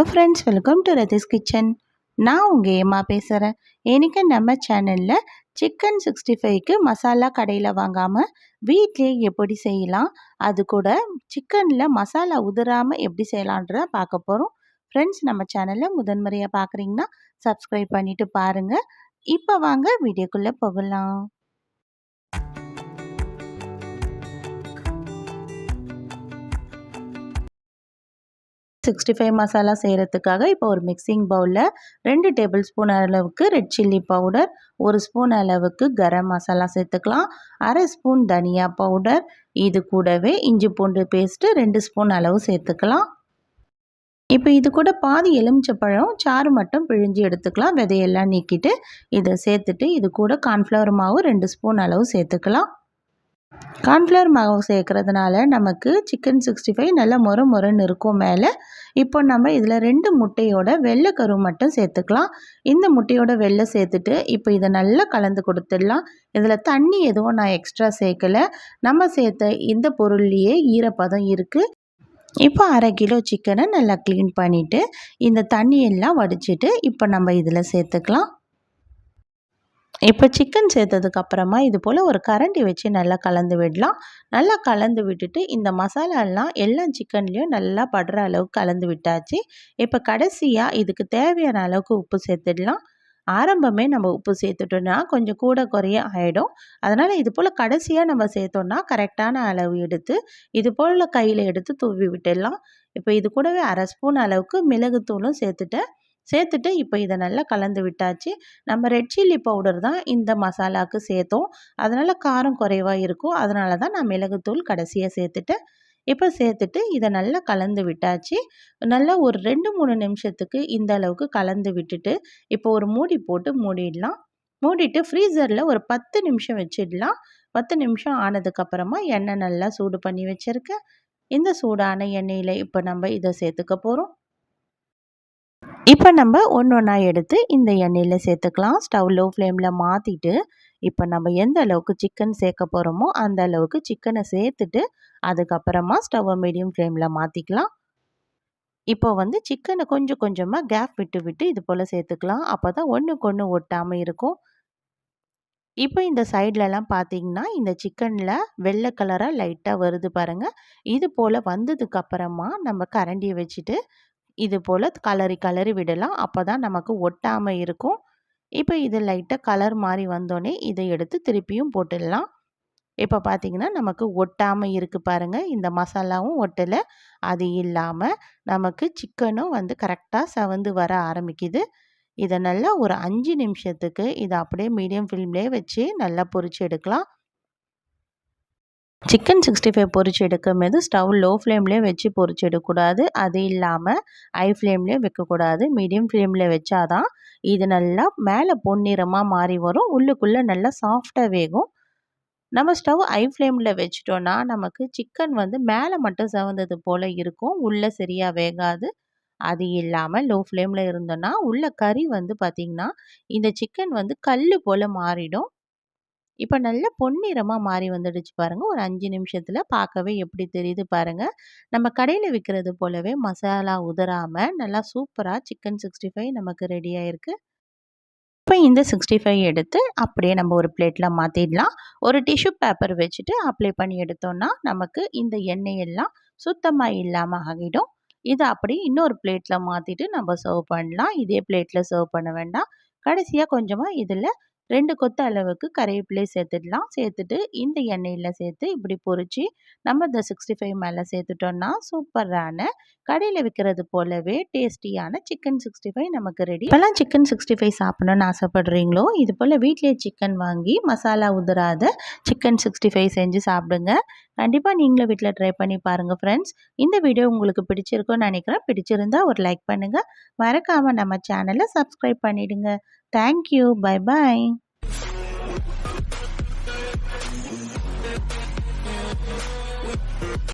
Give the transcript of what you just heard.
Hello friends welcome to Rathi's kitchen நான் உங்கள் ஏமா பேசுகிறேன் இன்றைக்கி நம்ம சேனலில் சிக்கன் சிக்ஸ்டி ஃபைவ்க்கு மசாலா கடையில் வாங்காமல் வீட்லேயே எப்படி செய்யலாம் அது கூட சிக்கனில் மசாலா உதிராமல் எப்படி செய்யலான்றத பார்க்க போகிறோம் ஃப்ரெண்ட்ஸ் நம்ம சேனலில் முதன்முறையாக பார்க்குறீங்கன்னா சப்ஸ்கிரைப் பண்ணிவிட்டு பாருங்கள் இப்போ வாங்க வீடியோக்குள்ளே போகலாம். சிக்ஸ்டி ஃபைவ் மசாலா செய்கிறதுக்காக இப்போ ஒரு மிக்சிங் பவுலில் ரெண்டு டேபிள் ஸ்பூன் அளவுக்கு ரெட் சில்லி பவுடர் ஒரு ஸ்பூன் அளவுக்கு கரம் மசாலா சேர்த்துக்கலாம் அரை ஸ்பூன் தனியா பவுடர் இது கூடவே இஞ்சி பூண்டு பேஸ்ட்டு ரெண்டு ஸ்பூன் அளவு சேர்த்துக்கலாம். இப்போ இது கூட பாதி எலுமிச்சப்பழம் சாறு மட்டும் பிழிஞ்சு எடுத்துக்கலாம் விதையெல்லாம் நீக்கிட்டு இதை சேர்த்துட்டு இது கூட கார்ன்ஃப்ளவர் மாவு ரெண்டு ஸ்பூன் அளவு சேர்த்துக்கலாம். கார்ன்ஃப்ளவர் மாவு சேர்க்குறதுனால நமக்கு சிக்கன் சிக்ஸ்டி ஃபைவ் நல்லா மொறு மொறுன்னு இருக்கும் மேலே. இப்போ நம்ம இதில் ரெண்டு முட்டையோட வெள்ளை கரு மட்டும் சேர்த்துக்கலாம். இந்த முட்டையோட வெள்ளை சேர்த்துட்டு இப்போ இதை நல்லா கலந்து கொடுத்துடலாம். இதில் தண்ணி எதுவும் நான் எக்ஸ்ட்ரா சேர்க்கலை. நம்ம சேர்த்த இந்த பொருள்லேயே ஈரப்பதம் இருக்குது இப்போ அரை கிலோ சிக்கனை நல்லா க்ளீன் பண்ணிவிட்டு இந்த தண்ணியெல்லாம் வடிச்சிட்டு இப்போ நம்ம இதில் சேர்த்துக்கலாம். இப்போ சிக்கன் சேர்த்ததுக்கப்புறமா இது போல் ஒரு கரண்டி வச்சு நல்லா கலந்து விடலாம். நல்லா கலந்து விட்டுட்டு இந்த மசாலாலாம் எல்லா சிக்கன்லேயும் நல்லா படுற அளவுக்கு கலந்து விட்டாச்சு. இப்போ கடைசியாக இதுக்கு தேவையான அளவுக்கு உப்பு சேர்த்துடலாம். ஆரம்பமே நம்ம உப்பு சேர்த்துட்டோன்னா கொஞ்சம் கூட குறைய ஆகிடும் அதனால் இது போல் கடைசியாக நம்ம சேர்த்தோன்னா கரெக்டான அளவு எடுத்து இது போல் கையில் எடுத்து தூவி விட்டுடலாம். இப்போ இது கூடவே அரை ஸ்பூன் அளவுக்கு மிளகுத்தூளும் சேர்த்துட்டேன். சேர்த்துட்டு இப்போ இதை நல்லா கலந்து விட்டாச்சு. நம்ம ரெட் சில்லி பவுடர் தான் இந்த மசாலாவுக்கு சேர்த்தோம். அதனால் காரம் குறைவாக இருக்கும். அதனால தான் நான் மிளகுத்தூள் கடைசியாக சேர்த்துட்டேன் இப்போ சேர்த்துட்டு இதை நல்லா கலந்து விட்டாச்சு. நல்லா ஒரு ரெண்டு மூணு நிமிஷத்துக்கு இந்த அளவுக்கு கலந்து விட்டுட்டு இப்போ ஒரு மூடி போட்டு மூடிடலாம். மூடிட்டு ஃப்ரீசரில் ஒரு பத்து நிமிஷம் வச்சிடலாம். பத்து நிமிஷம் ஆனதுக்கப்புறமா எண்ணெய் நல்லா சூடு பண்ணி வச்சுருக்கேன் இந்த சூடான எண்ணெயில் இப்போ நம்ம இதை சேர்த்துக்க போகிறோம் இப்போ நம்ம ஒன்று ஒன்றா எடுத்து இந்த எண்ணெயில் சேர்த்துக்கலாம். ஸ்டவ் லோ ஃப்ளேமில் மாற்றிட்டு இப்போ நம்ம எந்த அளவுக்கு சிக்கன் சேர்க்க போகிறோமோ அந்த அளவுக்கு சிக்கனை சேர்த்துட்டு அதுக்கப்புறமா ஸ்டவ்வை மீடியம் ஃப்ளேமில் மாற்றிக்கலாம் இப்போ வந்து சிக்கனை கொஞ்சம் கொஞ்சமாக கேப் விட்டு விட்டு இது போல் சேர்த்துக்கலாம். அப்போ தான் ஒன்றுக்கு ஒன்று ஒட்டாமல் இருக்கும். இப்போ இந்த சைட்லலாம் பார்த்தீங்கன்னா இந்த சிக்கனில் வெள்ளை கலராக லைட்டாக வருது பாருங்கள் இது போல் வந்ததுக்கப்புறமா நம்ம கரண்டியை வச்சுட்டு இது போல் கலரி கலரி விடலாம். அப்போ தான் நமக்கு ஒட்டாமல் இருக்கும். இப்போ இது லைட்டாக கலர் மாதிரி வந்தோடனே இதை எடுத்து திருப்பியும் போட்டுடலாம். இப்போ பார்த்திங்கன்னா நமக்கு ஒட்டாமல் இருக்குது பாருங்கள் இந்த மசாலாவும் ஒட்டலை. அது இல்லாமல் நமக்கு சிக்கனும் வந்து கரெக்டாக சவந்து வர ஆரம்பிக்குது. இதை நல்லா ஒரு அஞ்சு நிமிஷத்துக்கு இதை அப்படியே மீடியம் ஃப்ளேம்லேயே வச்சு நல்லா பொரிச்சு எடுக்கலாம். சிக்கன் சிக்ஸ்டி ஃபைவ் பொரிச்சு எடுக்கும் போது ஸ்டவ் லோ ஃப்ளேம்லேயே வச்சு பொறிச்சு எடுக்கக்கூடாது. அது இல்லாமல் ஹை ஃப்ளேம்லேயே வைக்கக்கூடாது. மீடியம் ஃப்ளேமில் வச்சாதான் இது நல்லா மேலே பொன்னிறமாக மாறி வரும். உள்ளுக்குள்ளே நல்லா சாஃப்டாக வேகும். நம்ம ஸ்டவ் ஹை ஃப்ளேமில் வச்சிட்டோன்னா நமக்கு சிக்கன் வந்து மேலே மட்டும் செவந்தது போல் இருக்கும். உள்ளே சரியாக வேகாது. அது இல்லாமல் லோ ஃப்ளேமில் இருந்தோன்னா உள்ள கறி வந்து பார்த்திங்கன்னா இந்த சிக்கன் வந்து கல் போல் மாறிடும். இப்போ நல்ல பொன்னிறமாக மாறி வந்துடுச்சு பாருங்கள் ஒரு அஞ்சு நிமிஷத்தில் பார்க்கவே எப்படி தெரியுது பாருங்கள் நம்ம கடையில் விற்கிறது போலவே மசாலா உதறாமல் நல்லா சூப்பராக சிக்கன் சிக்ஸ்டி ஃபைவ் நமக்கு ரெடி ஆகிருக்கு இப்போ இந்த சிக்ஸ்டி ஃபைவ் எடுத்து அப்படியே நம்ம ஒரு பிளேட்டில் மாற்றிடலாம் ஒரு டிஷ்யூ பேப்பர் வச்சுட்டு அப்ளை பண்ணி எடுத்தோன்னா நமக்கு இந்த எண்ணெயெல்லாம் சுத்தமாக இல்லாமல் ஆகிடும். இதை அப்படி இன்னொரு பிளேட்டில் மாற்றிட்டு நம்ம சர்வ் பண்ணலாம். இதே பிளேட்டில் சர்வ் பண்ண வேண்டாம். கடைசியாக கொஞ்சமாக இதில் ரெண்டு கொத்து அளவுக்கு கறிவேப்பிலை சேர்த்துடலாம். சேர்த்துட்டு இந்த எண்ணெயில் சேர்த்து இப்படி பொறிச்சு நம்ம இந்த சிக்ஸ்டி ஃபைவ் மேலே சேர்த்துட்டோம்னா சூப்பரான கடையில் விற்கிறது போலவே டேஸ்டியான சிக்கன் சிக்ஸ்டி ஃபைவ் நமக்கு ரெடி இப்போலாம் சிக்கன் சிக்ஸ்டி ஃபைவ் சாப்பிடணும்னு ஆசைப்படுறீங்களோ இது போல் வீட்லேயே சிக்கன் வாங்கி மசாலா உதிராத சிக்கன் சிக்ஸ்டி ஃபைவ் செஞ்சு சாப்பிடுங்க. கண்டிப்பாக நீங்களும் வீட்டில் ட்ரை பண்ணி பாருங்கள் ஃப்ரெண்ட்ஸ் இந்த வீடியோ உங்களுக்கு பிடிச்சிருக்கும்னு நினைக்கிறேன். பிடிச்சிருந்தா ஒரு லைக் பண்ணுங்கள் மறக்காமல் நம்ம சேனலை சப்ஸ்கிரைப் பண்ணிவிடுங்க Thank you. Bye bye.